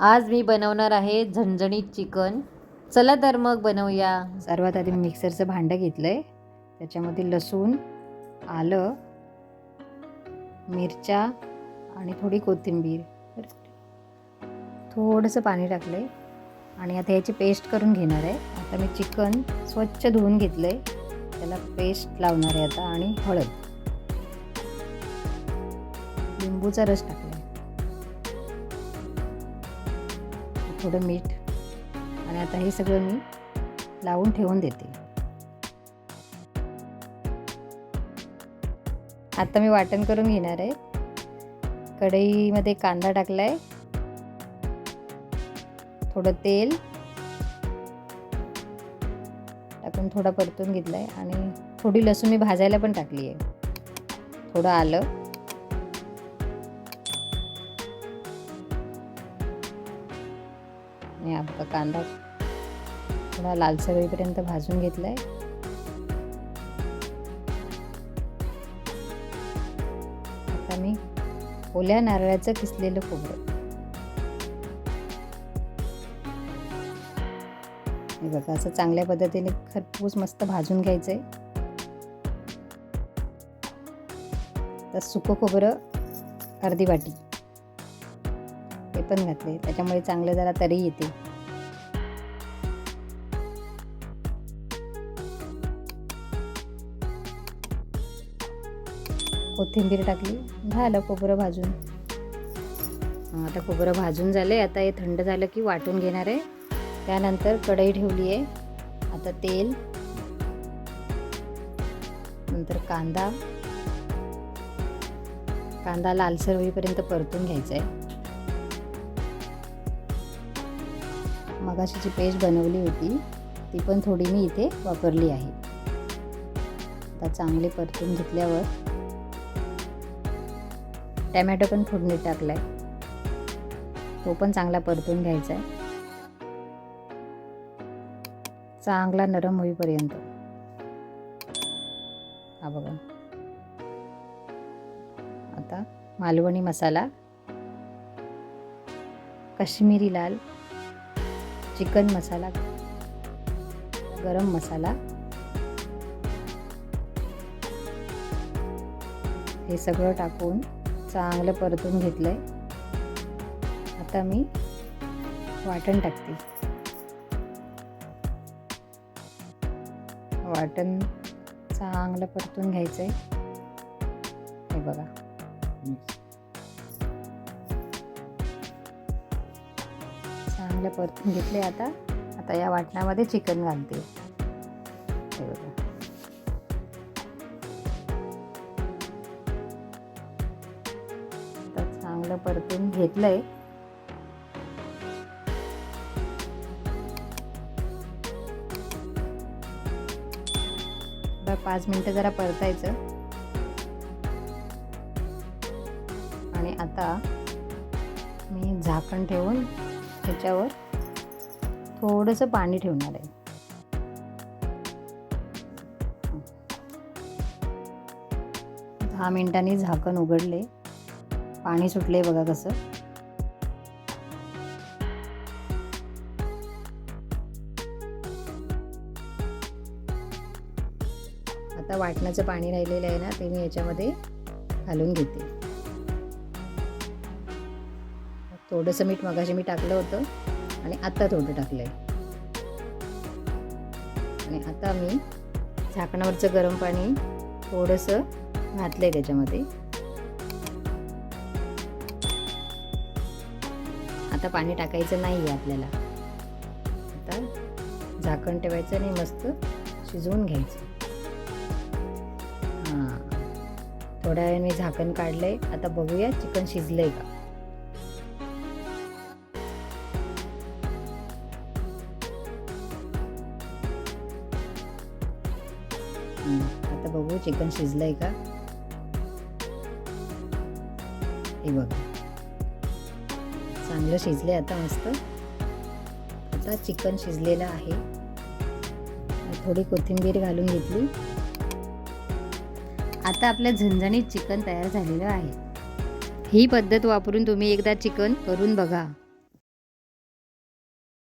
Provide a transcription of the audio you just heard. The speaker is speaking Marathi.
आज मी बनवणार आहे झणझणीत चिकन. चला तर मग बनवूया. सर्वात आधी मी मिक्सरचं भांडं घेतलं आहे त्याच्यामध्ये लसूण आलं मिरच्या आणि थोडी कोथिंबीर. थोडंसं पाणी टाकलं आहे आणि आता याची पेस्ट करून घेणार आहे. आता मी चिकन स्वच्छ धुवून घेतलं आहे त्याला पेस्ट लावणार आहे आता आणि हळद. लिंबूचा रस टाकला. थोडं मीठ आणि आता हे सगळं मी लावून ठेवून देते. आता मी वाटण करून घेणार आहे. कढईमध्ये कांदा टाकला आहे थोडं तेल टाकून थोडा परतून घेतला आहे आणि थोडी लसूण मी भाजायला पण टाकली आहे थोडं आलं. आणि आपला कांदा थोडा लालसर होईपर्यंत भाजून घेतलाय. आता मी ओल्या नारळाचं किसलेलं खोबरं. हे बघा असं चांगल्या पद्धतीने खरपूस मस्त भाजून घ्यायचं आहे तर सुकं खोबरं अर्धी वाटी. ते पण घातले. त्याच्यामुळे चांगलं जरा तरी येते. कोथिंबीर टाकली. झालं खोबरं भाजून. आता खोबरं भाजून झाले आता हे थंड झालं की वाटून घेणार आहे. त्यानंतर कढई ठेवली आहे. आता तेल. नंतर कांदा. कांदा लालसर होईपर्यंत परतून घ्यायचा आहे. मगाशी जी पेस्ट बनवली होती ती पण थोडी मी इथे वापरली आहे. आता चांगले परतून घेतल्यावर टॅमॅटो पण फोडणीत टाकलाय. तो पण चांगला परतून घ्यायचा आहे चांगला नरम होईपर्यंत. हा बघा. आता मालवणी मसाला काश्मीरी लाल चिकन मसाला गरम मसाला हे सगळं टाकून चांगलं परतून घेतलंय. आता मी वाटण टाकते. वाटण चांगलं परतून घ्यायचंय. हे बघा. चांगलं परतून घेतले आता. आता या वाटणामध्ये चिकन घालते. हे बघा. आता चांगलं परतून घेतलंय. आता पाच मिनटं जरा परतायचं. आणि आता मी झाकण ठेवून त्याच्यावर थोडंसं पाणी ठेवणार आहे. दहा मिनिटांनी झाकण उघडले. पाणी सुटले बघा कसं. आता वाटणाचं पाणी राहिलेलं आहे ना ते मी याच्यामध्ये घालून घेते. थोडंसं मीठ मगाशी मी टाकलं होतं आणि आत्ता थोडं टाकलं आहे आणि आता मी झाकणावरचं गरम पाणी थोडंसं घातलं आहे त्याच्यामध्ये. आता पाणी टाकायचं नाही आहे आपल्याला. आता झाकण ठेवायचं आणि मस्त शिजवून घ्यायचं. हां. थोड्या वेळ मी झाकण काढलं आहे आता बघूया चिकन शिजलं आहे का. आता बघू चिकन शिजलंय का? हे बघा. चांगलं शिजले आता मस्त. आता चिकन शिजलेलं आहे. थोडी कोथिंबीर घालून घेतली. आता आपलं झणझणीत चिकन तयार झालेलं आहे. ही पद्धत वापरून तुम्ही एकदा चिकन करून बघा.